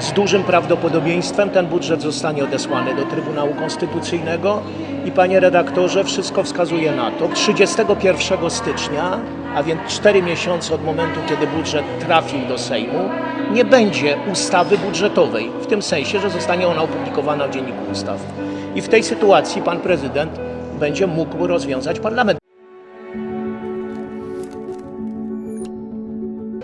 z dużym prawdopodobieństwem ten budżet zostanie odesłany do Trybunału Konstytucyjnego i panie redaktorze, wszystko wskazuje na to. 31 stycznia, a więc 4 miesiące od momentu, kiedy budżet trafił do Sejmu, nie będzie ustawy budżetowej, w tym sensie, że zostanie ona opublikowana w Dzienniku Ustaw. I w tej sytuacji pan prezydent będzie mógł rozwiązać parlament.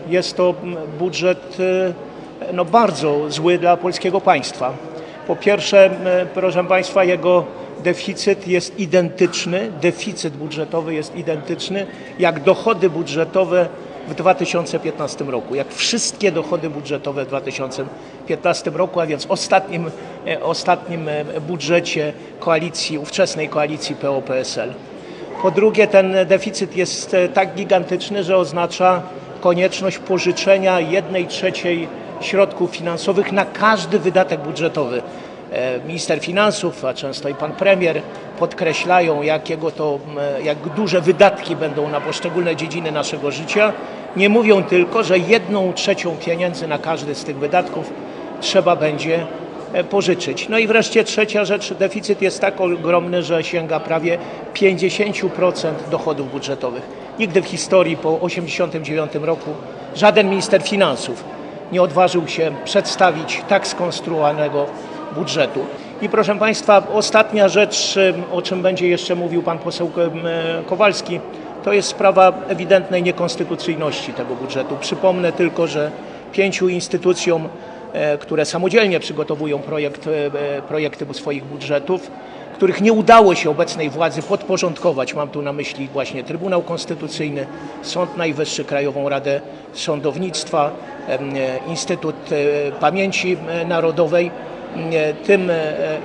Jest to budżet e, no, bardzo zły dla polskiego państwa. Po pierwsze, proszę Państwa, jego deficyt jest identyczny, deficyt budżetowy jest identyczny jak dochody budżetowe w 2015 roku, jak wszystkie dochody budżetowe w 2015 roku, a więc ostatnim, e, ostatnim e, budżecie koalicji, ówczesnej koalicji PO-PSL. Po drugie, ten deficyt jest e, tak gigantyczny, że oznacza konieczność pożyczenia jednej trzeciej środków finansowych na każdy wydatek budżetowy. E, Minister Finansów, a często i pan premier podkreślają, jakiego to, jak duże wydatki będą na poszczególne dziedziny naszego życia. Nie mówią tylko, że jedną trzecią pieniędzy na każdy z tych wydatków trzeba będzie e, pożyczyć. No i wreszcie trzecia rzecz, deficyt jest tak ogromny, że sięga prawie 50% dochodów budżetowych. Nigdy w historii po 1989 roku żaden minister finansów nie odważył się przedstawić tak skonstruowanego budżetu. I proszę Państwa, ostatnia rzecz, o czym będzie jeszcze mówił pan poseł Kowalski, to jest sprawa ewidentnej niekonstytucyjności tego budżetu. Przypomnę tylko, że pięciu instytucjom, e, które samodzielnie przygotowują projekt, e, e, projekty swoich budżetów, których nie udało się obecnej władzy podporządkować. Mam tu na myśli właśnie Trybunał Konstytucyjny, Sąd Najwyższy, Krajową Radę Sądownictwa, e, Instytut e, Pamięci e, Narodowej. E, Tym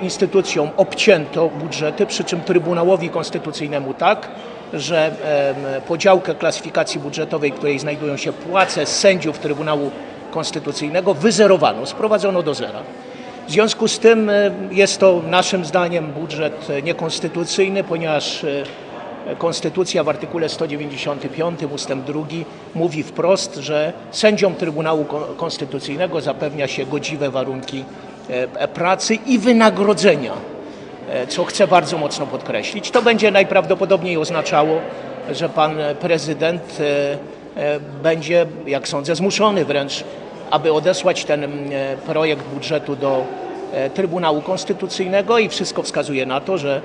instytucjom obcięto budżety, przy czym Trybunałowi Konstytucyjnemu tak, że podziałkę klasyfikacji budżetowej, w której znajdują się płace sędziów Trybunału Konstytucyjnego, wyzerowano, sprowadzono do zera. W związku z tym e, jest to naszym zdaniem budżet e, niekonstytucyjny, ponieważ e, Konstytucja w artykule 195 ustęp 2 mówi wprost, że sędziom Trybunału Ko- Konstytucyjnego zapewnia się godziwe warunki pracy i wynagrodzenia, co chcę bardzo mocno podkreślić. To będzie najprawdopodobniej oznaczało, że pan prezydent będzie, jak sądzę, zmuszony wręcz, aby odesłać ten mm, e, projekt budżetu do e, Trybunału Konstytucyjnego i wszystko wskazuje na to, że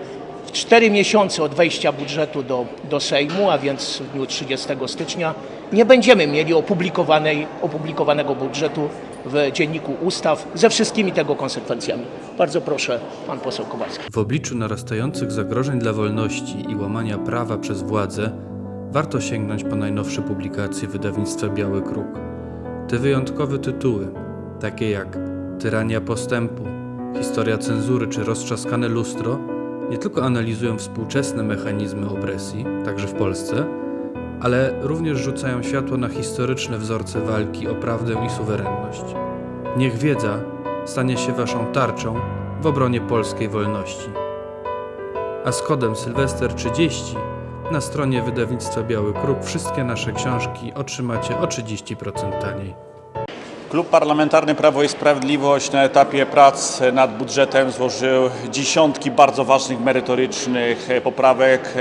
w cztery miesiące od wejścia budżetu do, do Sejmu, a więc w dniu 30 stycznia, nie będziemy mieli opublikowanej, opublikowanego budżetu w Dzienniku Ustaw ze wszystkimi tego konsekwencjami. Bardzo proszę, pan poseł Kowalski. W obliczu narastających zagrożeń dla wolności i łamania prawa przez władzę, warto sięgnąć po najnowsze publikacje wydawnictwa Biały Kruk. Te wyjątkowe tytuły, takie jak Tyrania postępu, Historia cenzury czy Roztrzaskane lustro, nie tylko analizują współczesne mechanizmy opresji, także w Polsce, ale również rzucają światło na historyczne wzorce walki o prawdę i suwerenność. Niech wiedza stanie się waszą tarczą w obronie polskiej wolności. A z kodem Sylwester 30 na stronie wydawnictwa Biały Kruk wszystkie nasze książki otrzymacie o 30% taniej. Klub Parlamentarny Prawo i Sprawiedliwość na etapie prac nad budżetem złożył dziesiątki bardzo ważnych, merytorycznych poprawek.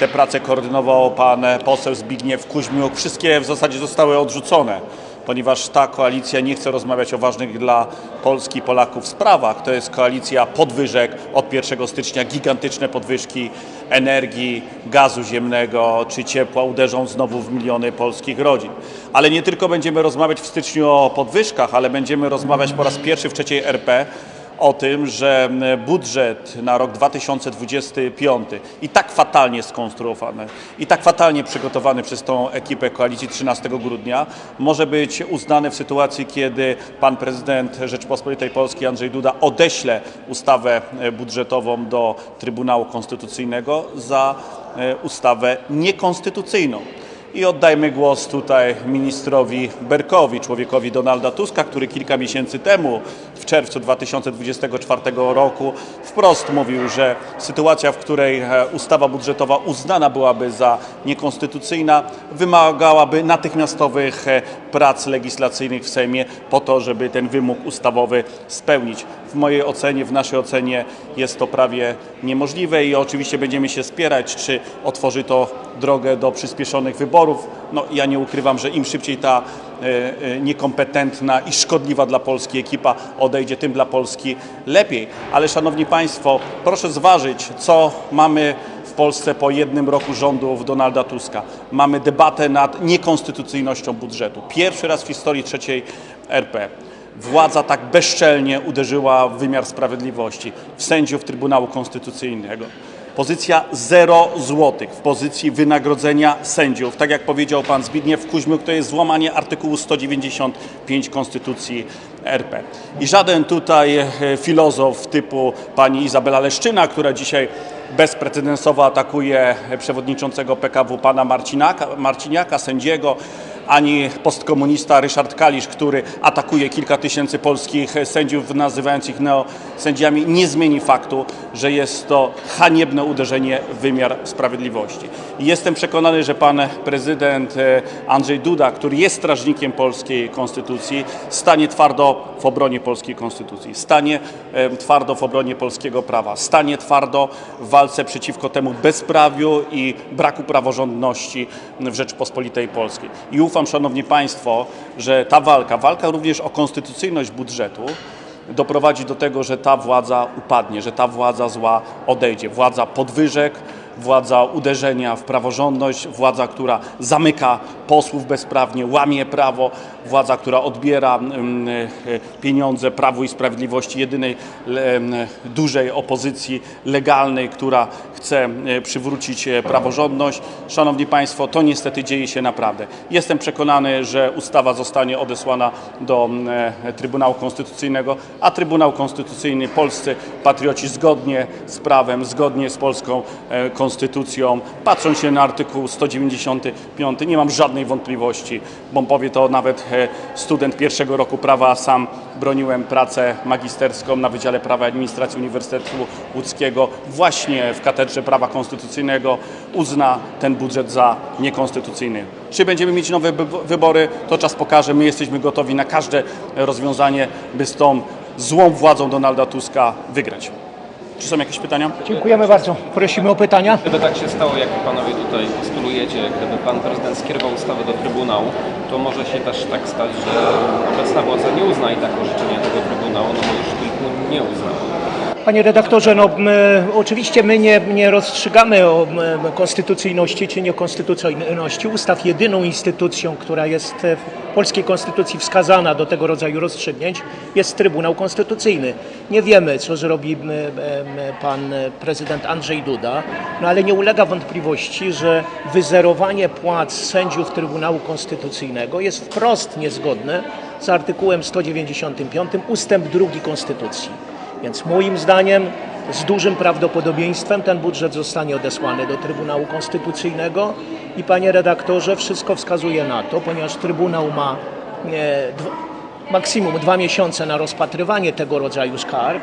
Te prace koordynował pan poseł Zbigniew Kuźmiuk. Wszystkie w zasadzie zostały odrzucone, ponieważ ta koalicja nie chce rozmawiać o ważnych dla Polski i Polaków sprawach. To jest koalicja podwyżek od 1 stycznia, gigantyczne podwyżki energii, gazu ziemnego czy ciepła uderzą znowu w miliony polskich rodzin. Ale nie tylko będziemy rozmawiać w styczniu o podwyżkach, ale będziemy rozmawiać po raz pierwszy w trzeciej RP o tym, że budżet na rok 2025 i tak fatalnie skonstruowany, i tak fatalnie przygotowany przez tą ekipę koalicji 13 grudnia może być uznany w sytuacji, kiedy pan prezydent Rzeczpospolitej Polskiej Andrzej Duda odeśle ustawę e, budżetową do Trybunału Konstytucyjnego za e, ustawę niekonstytucyjną. I oddajmy głos tutaj ministrowi Berkowi, człowiekowi Donalda Tuska, który kilka miesięcy temu, w czerwcu 2024 roku, wprost mówił, że sytuacja, w której e, ustawa budżetowa uznana byłaby za niekonstytucyjna, wymagałaby natychmiastowych e, prac legislacyjnych w Sejmie po to, żeby ten wymóg ustawowy spełnić. W mojej ocenie, w naszej ocenie jest to prawie niemożliwe i oczywiście będziemy się spierać, czy otworzy to drogę do przyspieszonych wyborów. No, ja nie ukrywam, że im szybciej ta niekompetentna i szkodliwa dla Polski ekipa odejdzie, tym dla Polski lepiej. Ale Szanowni Państwo, proszę zważyć, co mamy w Polsce po jednym roku rządów Donalda Tuska. Mamy debatę nad niekonstytucyjnością budżetu. Pierwszy raz w historii trzeciej RP. Władza tak bezczelnie uderzyła w wymiar sprawiedliwości, w sędziów Trybunału Konstytucyjnego. Pozycja 0 złotych w pozycji wynagrodzenia sędziów. Tak jak powiedział pan Zbigniew Kuźmiuk, to jest złamanie artykułu 195 Konstytucji RP. I żaden tutaj e, filozof typu pani Izabela Leszczyna, która dzisiaj bezprecedensowo atakuje przewodniczącego PKW pana Marciniaka, sędziego, ani postkomunista Ryszard Kalisz, który atakuje kilka tysięcy polskich sędziów, nazywając ich neosędziami, nie zmieni faktu, że jest to haniebne uderzenie w wymiar sprawiedliwości. Jestem przekonany, że pan prezydent e, Andrzej Duda, który jest strażnikiem polskiej konstytucji, stanie twardo w obronie polskiej konstytucji, stanie e, twardo w obronie polskiego prawa, stanie twardo w walce przeciwko temu bezprawiu i braku praworządności w Rzeczypospolitej Polskiej. I ufam, Szanowni Państwo, że ta walka, walka również o konstytucyjność budżetu, doprowadzi do tego, że ta władza upadnie, że ta władza zła odejdzie. Władza podwyżek, władza uderzenia w praworządność, władza, która zamyka posłów bezprawnie, łamie prawo, władza, która odbiera mm, e, pieniądze Prawu i Sprawiedliwości, jedynej le- m, dużej opozycji legalnej, która chce przywrócić e, praworządność. Szanowni Państwo, to niestety dzieje się naprawdę. Jestem przekonany, że ustawa zostanie odesłana do e, Trybunału Konstytucyjnego, a Trybunał Konstytucyjny, polscy patrioci zgodnie z prawem, zgodnie z polską e, konstytucją, patrzą się na artykuł 195, nie mam żadnej wątpliwości, bo powie to nawet student pierwszego roku prawa, sam broniłem pracę magisterską na Wydziale Prawa i Administracji Uniwersytetu Łódzkiego właśnie w Katedrze Prawa Konstytucyjnego uzna ten budżet za niekonstytucyjny. Czy będziemy mieć nowe wy- wybory, to czas pokaże. My jesteśmy gotowi na każde rozwiązanie, by z tą złą władzą Donalda Tuska wygrać. Czy są jakieś pytania? Dziękujemy bardzo. Prosimy o pytania. Gdyby tak się stało, jak panowie tutaj postulujecie, gdyby pan prezydent skierował ustawę do Trybunału, to może się też tak stać, że obecna władza nie uzna i tak orzeczenia tego Trybunału, no bo już kilku nie uznała. Panie redaktorze, no, my, oczywiście my nie, nie rozstrzygamy o konstytucyjności czy niekonstytucyjności ustaw. Jedyną instytucją, która jest w polskiej konstytucji wskazana do tego rodzaju rozstrzygnięć jest Trybunał Konstytucyjny. Nie wiemy, co zrobi pan prezydent Andrzej Duda, no ale nie ulega wątpliwości, że wyzerowanie płac sędziów Trybunału Konstytucyjnego jest wprost niezgodne z artykułem 195 ustęp 2 Konstytucji. Więc moim zdaniem z dużym prawdopodobieństwem ten budżet zostanie odesłany do Trybunału Konstytucyjnego i panie redaktorze, wszystko wskazuje na to, ponieważ Trybunał ma e, maksimum dwa miesiące na rozpatrywanie tego rodzaju skarg.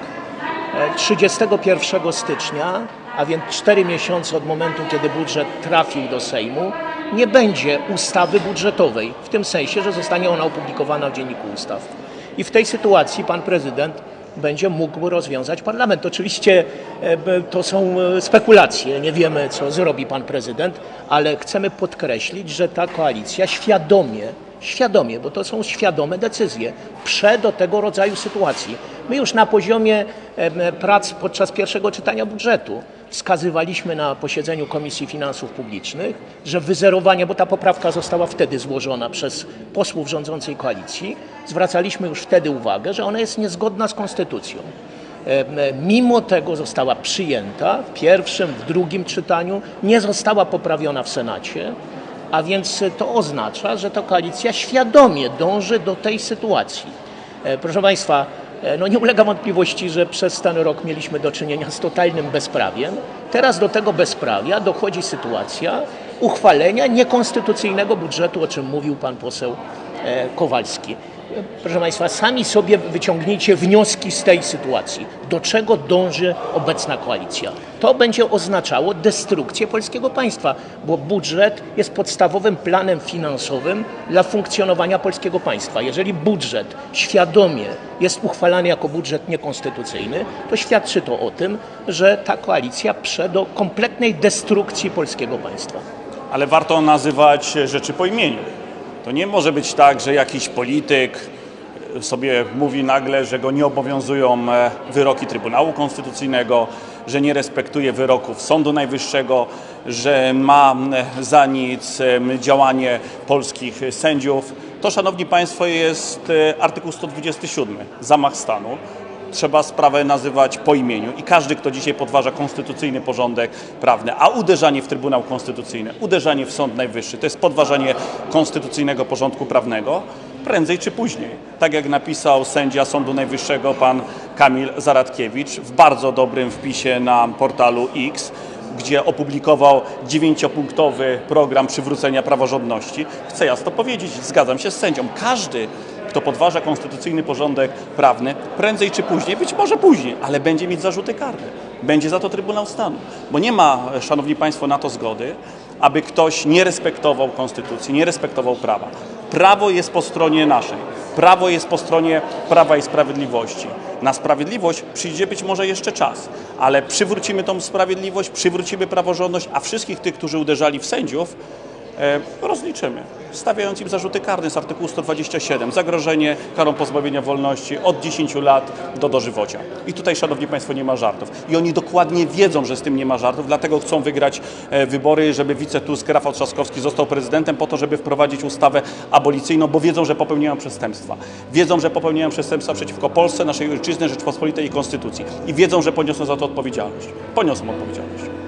E, 31 stycznia, a więc cztery miesiące od momentu, kiedy budżet trafił do Sejmu, nie będzie ustawy budżetowej, w tym sensie, że zostanie ona opublikowana w Dzienniku Ustaw. I w tej sytuacji pan prezydent będzie mógł rozwiązać parlament. Oczywiście e, to są e, spekulacje, nie wiemy co zrobi pan prezydent, ale chcemy podkreślić, że ta koalicja świadomie, świadomie, bo to są świadome decyzje, prze do tego rodzaju sytuacji. My już na poziomie prac podczas pierwszego czytania budżetu wskazywaliśmy na posiedzeniu Komisji Finansów Publicznych, że wyzerowanie, bo ta poprawka została wtedy złożona przez posłów rządzącej koalicji, zwracaliśmy już wtedy uwagę, że ona jest niezgodna z konstytucją. Mimo tego została przyjęta w pierwszym, w drugim czytaniu, nie została poprawiona w Senacie, a więc to oznacza, że ta koalicja świadomie dąży do tej sytuacji. E, Proszę Państwa, e, no nie ulega wątpliwości, że przez ten rok mieliśmy do czynienia z totalnym bezprawiem. Teraz do tego bezprawia dochodzi sytuacja, uchwalenia niekonstytucyjnego budżetu, o czym mówił pan poseł e, Kowalski. Proszę Państwa, sami sobie wyciągnijcie wnioski z tej sytuacji. Do czego dąży obecna koalicja? To będzie oznaczało destrukcję polskiego państwa, bo budżet jest podstawowym planem finansowym dla funkcjonowania polskiego państwa. Jeżeli budżet świadomie jest uchwalany jako budżet niekonstytucyjny, to świadczy to o tym, że ta koalicja prze do kompletnej destrukcji polskiego państwa. ale warto nazywać rzeczy po imieniu. To nie może być tak, że jakiś polityk sobie mówi nagle, że go nie obowiązują e, wyroki Trybunału Konstytucyjnego, że nie respektuje wyroków Sądu Najwyższego, że ma e, za nic e, działanie polskich sędziów. To, szanowni państwo, jest e, artykuł 127, zamach stanu trzeba sprawę nazywać po imieniu. I każdy, kto dzisiaj podważa konstytucyjny porządek prawny, a uderzanie w Trybunał Konstytucyjny, uderzanie w Sąd Najwyższy, to jest podważanie konstytucyjnego porządku prawnego, prędzej czy później. Tak jak napisał sędzia Sądu Najwyższego, pan Kamil Zaradkiewicz, w bardzo dobrym wpisie na portalu X, gdzie opublikował dziewięciopunktowy program przywrócenia praworządności, chcę jasno powiedzieć, zgadzam się z sędzią, każdy kto podważa konstytucyjny porządek prawny, prędzej czy później, być może później, ale będzie mieć zarzuty karne. Będzie za to Trybunał Stanu. Bo nie ma, Szanowni Państwo, na to zgody, aby ktoś nie respektował konstytucji, nie respektował prawa. Prawo jest po stronie naszej. Prawo jest po stronie Prawa i Sprawiedliwości. Na sprawiedliwość przyjdzie być może jeszcze czas, ale przywrócimy tą sprawiedliwość, przywrócimy praworządność, a wszystkich tych, którzy uderzali w sędziów, rozliczymy, stawiając im zarzuty karne z artykułu 127, zagrożenie karą pozbawienia wolności od 10 lat do dożywocia. I tutaj, Szanowni Państwo, nie ma żartów. I oni dokładnie wiedzą, że z tym nie ma żartów, dlatego chcą wygrać e, wybory, żeby wicetusk Rafał Trzaskowski został prezydentem po to, żeby wprowadzić ustawę abolicyjną, bo wiedzą, że popełniają przestępstwa. Wiedzą, że popełniają przestępstwa przeciwko Polsce, naszej ojczyzny, Rzeczpospolitej i Konstytucji. I wiedzą, że poniosą za to odpowiedzialność. Poniosą odpowiedzialność.